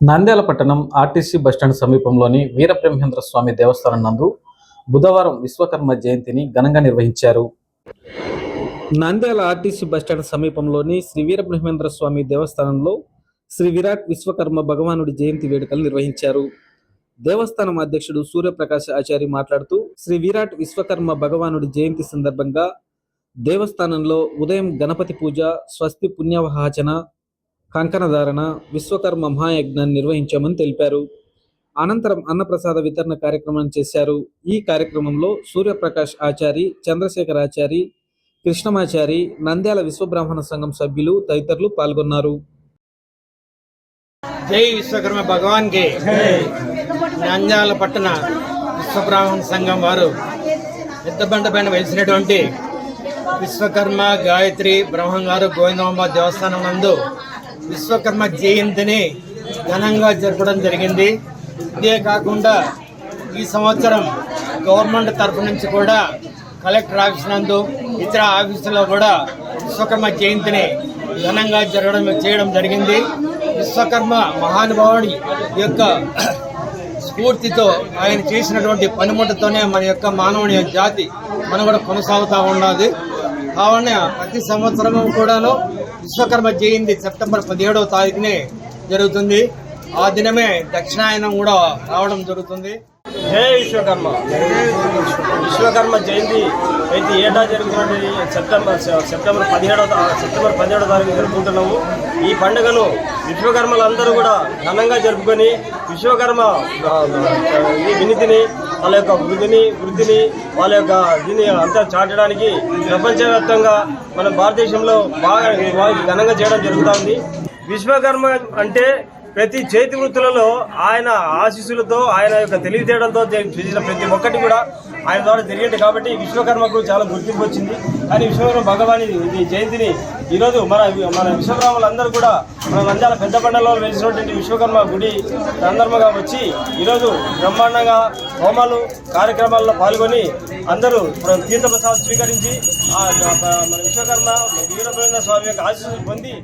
నంద్యాల పట్టణం RTC bus stand సమీపంలోని వీరబ్రహ్మేంద్ర స్వామి దేవస్థానం నందు బుధవారం విశ్వకర్మ జయంతిని ఘనంగా నిర్వహించారు. నంద్యాల ఆర్టీసీ బస్టాండ్ సమీపంలోని శ్రీ వీరబ్రహ్మేంద్ర స్వామి దేవస్థానంలో శ్రీ విరాట్ విశ్వకర్మ భగవానుడి జయంతి వేడుకలు నిర్వహించారు. దేవస్థానం అధ్యక్షుడు సూర్యప్రకాశ్ ఆచారి మాట్లాడుతూ శ్రీ విరాట్ విశ్వకర్మ భగవానుడి జయంతి సందర్భంగా దేవస్థానంలో ఉదయం గణపతి పూజ స్వస్తి పుణ్యవహాచన కంకణధారణ విశ్వకర్మ మహాయజ్ఞాన్ని నిర్వహించామని తెలిపారు. అనంతరం అన్నప్రసాద వితరణ కార్యక్రమం చేశారు. ఈ కార్యక్రమంలో సూర్యప్రకాష్ ఆచారి చంద్రశేఖర్ ఆచారి కృష్ణమాచారి నంద్యాల విశ్వబ్రాహ్మణ సంఘం సభ్యులు తదితరులు పాల్గొన్నారు. జై విశ్వకర్మ భగవాన్ నంద్యాల పట్టణ విశ్వబ్రాహ్మణ సంఘం వారు పెద్దబండ పైన వెలిసినటువంటి విశ్వకర్మ గాయత్రి బ్రహ్మం గారు గోవిందమ్మ దేవస్థానం నందు విశ్వకర్మ జయంతిని ఘనంగా జరపడం జరిగింది. ఇదే కాకుండా ఈ సంవత్సరం గవర్నమెంట్ తరఫు నుంచి కూడా కలెక్టర్ ఆఫీస్ నందు ఇతర ఆఫీసులో కూడా విశ్వకర్మ జయంతిని ఘనంగా జరగడం చేయడం జరిగింది. విశ్వకర్మ మహానుభావుడి యొక్క స్ఫూర్తితో ఆయన చేసినటువంటి పనిముట్టుతోనే మన యొక్క మానవుని జాతి మనం కూడా కొనసాగుతూ ఉన్నది. కావున ప్రతి సంవత్సరము కూడాను విశ్వకర్మ జయంతి సెప్టెంబర్ పదిహేడవ తారీఖునే జరుగుతుంది. ఆ దినమే దక్షిణాయనం కూడా రావడం జరుగుతుంది. హే విశ్వకర్మ. విశ్వకర్మ జయంతి అయితే ఏటా జరుగుతున్నది. సెప్టెంబర్ సెప్టెంబర్ పదిహేడవ సెప్టెంబర్ పదిహేడవ తారీఖు జరుపుకుంటున్నాము. ఈ పండుగను విశ్వకర్మలందరూ కూడా ఘనంగా జరుపుకొని విశ్వకర్మ వినితిని వాళ్ళ యొక్క వృద్ధిని వృద్ధిని వాళ్ళ యొక్క దీన్ని అంతా చాటడానికి ప్రపంచవ్యాప్తంగా మన భారతదేశంలో బాగా బాగా ఘనంగా చేయడం జరుగుతుంది విశ్వకర్మ అంటే ప్రతి చేతి వృత్తులలో ఆయన ఆశీస్సులతో ఆయన యొక్క తెలివితేటలతో చేసిన ప్రతి ఒక్కటి కూడా ఆయన ద్వారా జరిగేది కాబట్టి విశ్వకర్మకు చాలా గుర్తింపు వచ్చింది. కానీ విశ్వకర్మ భగవాని జయంతిని ఈరోజు మన మన విశ్వకర్మలందరూ కూడా మన నంద్యాల పెద్ద పండలో విశ్వకర్మ గుడి సందర్భంగా వచ్చి ఈరోజు బ్రహ్మాండంగా హోమాలు కార్యక్రమాల్లో పాల్గొని అందరూ తీర్థప్రసాదం స్వీకరించి ఆ మన విశ్వకర్మ వీరభద్ర స్వామి యొక్క ఆశీస్సులు పొంది